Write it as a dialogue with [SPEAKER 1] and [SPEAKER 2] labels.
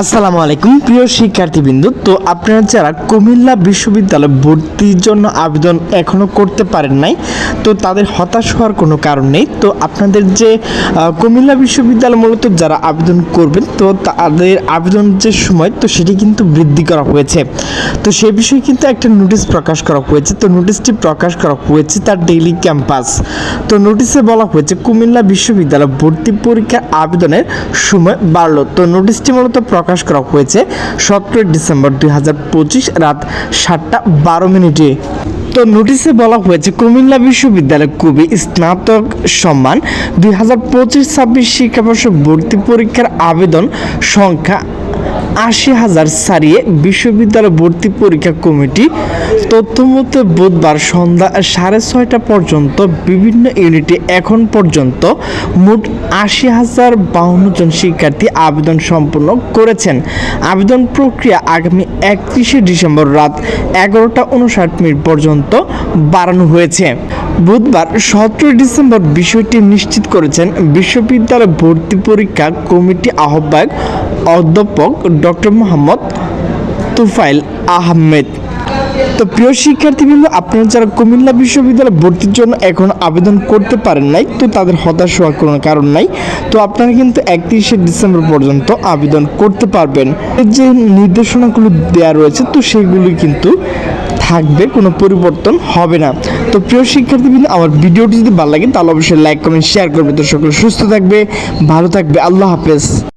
[SPEAKER 1] আসসালামু আলাইকুম, প্রিয় শিক্ষার্থীবৃন্দু। তো আপনারা যারা কুমিল্লা বিশ্ববিদ্যালয়ে ভর্তির জন্য আবেদন এখনও করতে পারেন নাই, তো তাদের হতাশ হওয়ার কোনো কারণ নেই। তো আপনাদের যে কুমিল্লা বিশ্ববিদ্যালয় মূলত যারা আবেদন করবেন, তো তাদের আবেদন যে সময়, তো সেটি কিন্তু বৃদ্ধি করা হয়েছে। তো সে বিষয়ে কিন্তু একটা নোটিশ প্রকাশ করা হয়েছে। তো নোটিশটি প্রকাশ করা হয়েছে তার ডেইলি ক্যাম্পাস। তো নোটিশে বলা হয়েছে, কুমিল্লা বিশ্ববিদ্যালয় ভর্তি পরীক্ষার আবেদনের সময় বাড়লো। তো নোটিশটি মূলত প্রকাশ করা হয়েছে সতেরোই ডিসেম্বর দুই হাজার পঁচিশ রাত সাতটা বারো মিনিটে। তো নোটিশে বলা হয়েছে, কুমিল্লা বিশ্ববিদ্যালয় কবি স্নাতক সম্মান দুই হাজার পঁচিশ ছাব্বিশ শিক্ষাবর্ষ ভর্তি পরীক্ষার আবেদন সংখ্যা আশি হাজার ছাড়িয়ে বিশ্ববিদ্যালয় ভর্তি পরীক্ষা কমিটি তথ্যমতে বুধবার সন্ধ্যা সাড়ে ছয়টা পর্যন্ত বিভিন্ন ইউনিটে এখন পর্যন্ত মোট আশি হাজার বাউন্ন জন শিক্ষার্থী আবেদন সম্পন্ন করেছেন। আবেদন প্রক্রিয়া আগামী একত্রিশে ডিসেম্বর রাত এগারোটা উনষাট মিনিট পর্যন্ত বাড়ানো হয়েছে। বুধবার সতেরোই ডিসেম্বর বিষয়টি নিশ্চিত করেছেন বিশ্ববিদ্যালয় ভর্তি পরীক্ষা কমিটি আহ্বায়ক অধ্যাপক ডক্টর মোহাম্মদ তুফাইল আহমেদ। তো প্রিয় শিক্ষার্থীবৃন্দ, আপনারা যারা কুমিল্লা বিশ্ববিদ্যালয়ে ভর্তির জন্য এখন আবেদন করতে পারেন নাই, তো তাদের হতাশ হওয়ার কোনো কারণ নাই। তো আপনারা কিন্তু একত্রিশে ডিসেম্বর পর্যন্ত আবেদন করতে পারবেন। যে নির্দেশনাগুলো দেওয়া রয়েছে, তো সেগুলি কিন্তু থাকবে, কোনো পরিবর্তন হবে না। তো প্রিয় শিক্ষার্থীবৃন্দ, আমার ভিডিওটি যদি ভালো লাগে, তাহলে অবশ্যই লাইক, কমেন্ট শেয়ার করবে তো সকলে সুস্থ থাকবে, ভালো থাকবে। আল্লাহ হাফেজ।